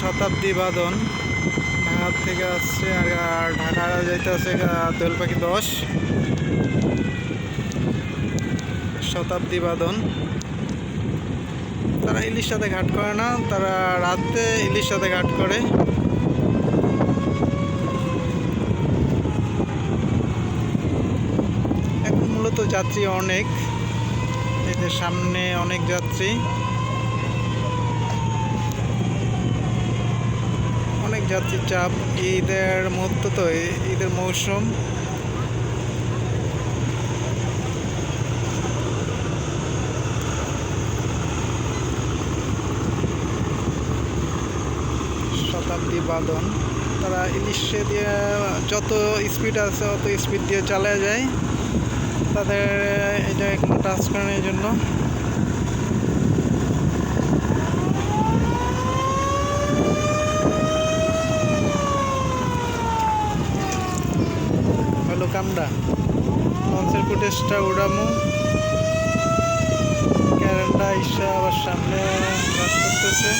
শতাব্দী ঢাকা থেকে আসছে আর আর ঢাকা যাইতে আছে দোল পাখি দশ। শতাব্দী বাদন। তারা ইলিশ সাথে ঘাট করে না, তারা রাতে ইলিশ সাথে ঘাট করে। এখন মূলত যাত্রী অনেক। এদের সামনে অনেক যাত্রী অনেক যাত্রীর চাপ ঈদের মুহূর্ত তো ঈদের মৌসুম। শতাব্দী বাদন। তারা ইলিশে দিয়ে যত স্পিড আছে অত স্পিড দিয়ে চালায় যায়। তাদের এটা কোনো টাচ করানোর জন্য। কামড়া মঞ্চের ফুটেজটা উড়ামো। ক্যারেন্ডা ইসা আবার সামনে কাজ করতেছে।